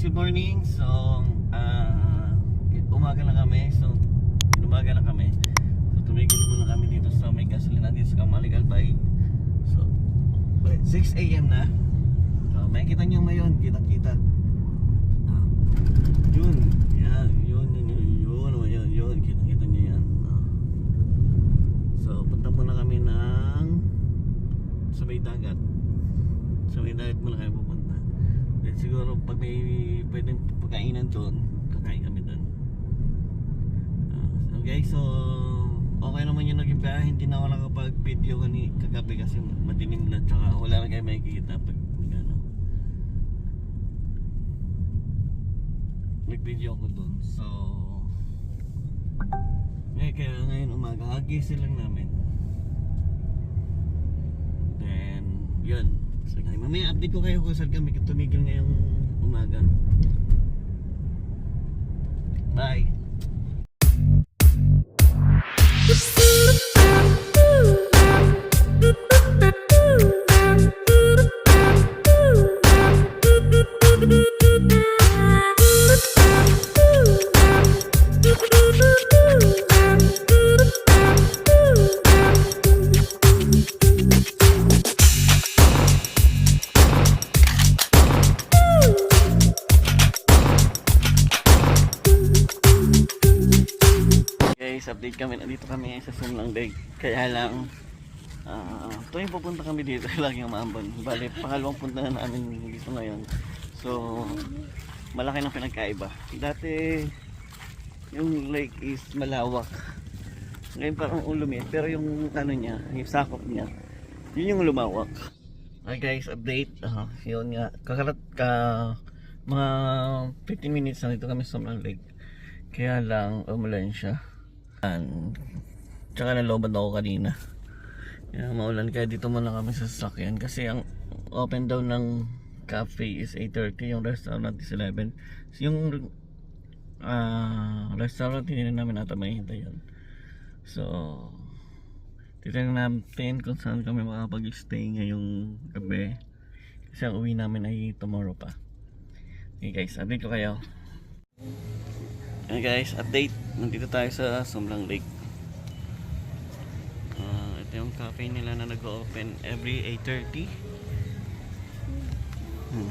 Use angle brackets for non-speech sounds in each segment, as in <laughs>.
guys, good morning. So, ah, umaga na kami. So, umaga na kami. So, tumigil muna kami dito sa may gasolina dito sa Kamalig Albay. So, 6 a.m. na. So, makikita nyo ngayon, kitang-kita. Ah, yun, yan, yun, yun, yun, yun, yun, yun, kitang-kita nyo yan. Ah. So, punta muna kami ng sa may dagat. Sa may dagat muna kami pupunta. Siguro pag may pwedeng pagkainan doon, kakain kami doon. Uh, okay, so okay naman yung naging biyahe. Hindi na ako nakapag-video kani kagabi kasi madilim na tsaka wala na kayo makikita pag ano. Nag-video ako doon. So ngayon, kaya ngayon umaga, hagising lang namin. Then, yun. So, mamaya update ko kayo kung saan kami tumigil ngayong umaga. Guys, update kami. Nandito kami sa Sumlang Lake. Kaya lang, ah tuwing pupunta kami dito, <laughs> laging umambon. Bali, pangalawang punta na namin dito ngayon. So, malaki ng pinagkaiba. Dati, yung lake is malawak. Ngayon parang ulumit. Pero yung ano niya, yung sakop niya, yun yung lumawak. Hi guys, update. Uh, yun nga, kakarat ka mga 15 minutes na dito kami sa Sumlang Lake. Kaya lang, umulan siya. Yan. Tsaka naloban ako kanina. Kaya maulan kaya dito muna kami sa sasakyan. Kasi ang open daw ng cafe is 8.30 yung restaurant is 11 so, yung ah restaurant hindi na namin ata makikita yun. So titignan natin kung saan kami makapag-stay ngayong gabi. Kasi ang uwi namin ay tomorrow pa. Okay guys update ko kayo Okay guys, update. Nandito tayo sa Sumlang Lake. Ah, ito yung cafe nila na nag-open every 8.30. Hmm.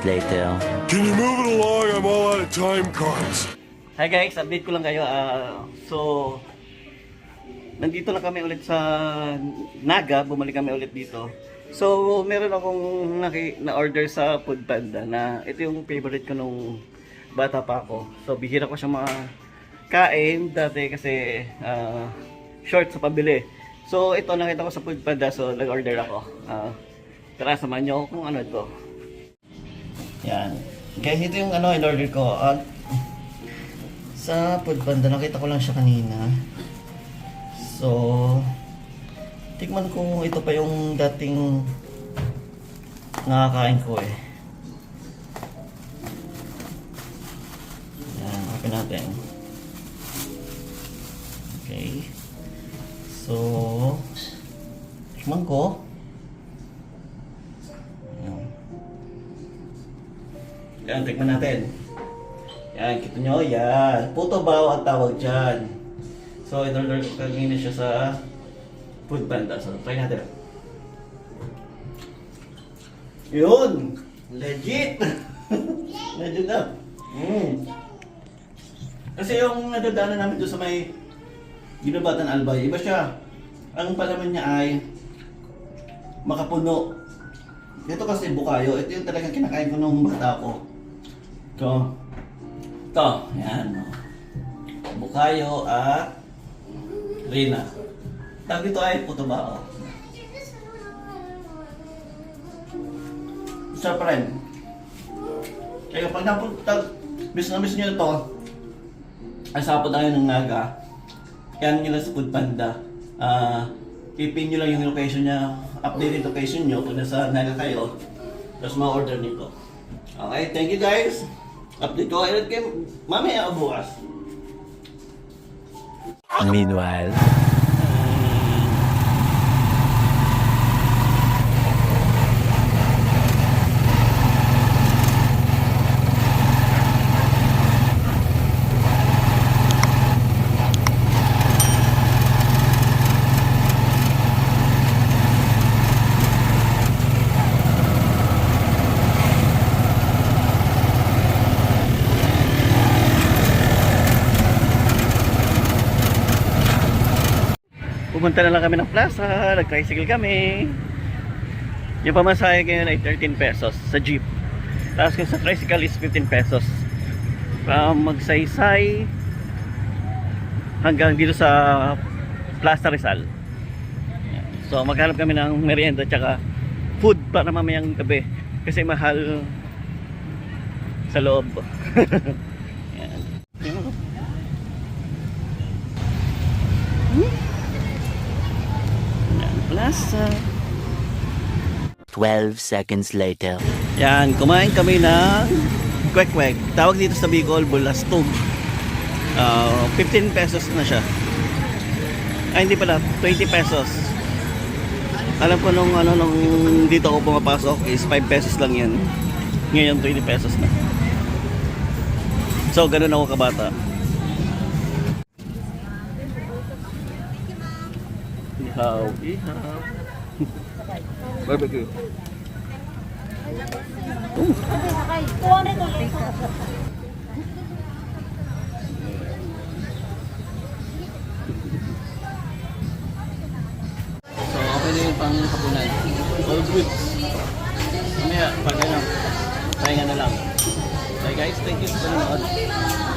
Later. Can you move it along? I'm all out of time cards. Hi guys, update ko lang kayo. Ah, so, nandito na kami ulit sa Naga. Bumalik kami ulit dito. So, meron akong na-order sa Food Panda na ito yung favorite ko nung bata pa ako. So, bihira ko siya makain dati kasi ah, short sa pabili. So, ito nakita ko sa Food Panda. So, nag-order ako. Ah, tara, samahan niyo ako kung ano ito. Yan. Guys, ito yung ano, in-order ko. At sa food nakita ko lang siya kanina. So, tikman ko ito pa yung dating nakakain ko eh. Yan, open natin. Okay. So, tikman ko. Yan, tikman natin. Yan, kita nyo, yan. Puto bao ang tawag dyan. So, in-order ko kanina siya sa Food Panda. So, try natin. Yun! Legit! <laughs> Legit na. Mm. Kasi yung nadadaanan namin doon sa may Ginabatan Albay, iba siya. Ang palaman niya ay makapuno. Ito kasi bukayo. Ito yung talagang kinakain ko nung bata ko. Ito. Ito. Yan. Bukayo at Rina. Tawag dito ay puto ba? Oh. Sarap pa. Kaya pag napunta, miss na miss nyo ito, ay sapod tayo ng naga, yan nila sa Food Panda. Ah, pipin nyo lang yung location niya, updated location nyo kung nasa naga kayo, tapos ma-order nito. Okay, thank you guys. Update ko ulit kayo mamaya o bukas. Meanwhile. Pumunta na lang kami ng plaza, nag-tricycle kami. Yung pamasahe ngayon ay 13 pesos sa jeep. Tapos kung sa tricycle is 15 pesos. From Magsaysay hanggang dito sa Plaza Rizal. So maghanap kami ng merienda tsaka food para mamayang gabi. Kasi mahal sa loob. <laughs> Yan. Yan, Plaza. 12 seconds later. Yan, kumain kami ng kwek-kwek. Tawag dito sa Bicol, bulastog. Ah, 15 pesos na siya. Ay, hindi pala, 20 pesos. Alam ko nung ano nung dito ako pumapasok is 5 pesos lang yan. Ngayon 20 pesos na. So, ganun ako kabata. Ihaw, ihaw. Barbecue. So, okay na yung pang hapunan. All good. Mamaya, pag ano, pahinga na lang. Okay guys, thank you sa panonood.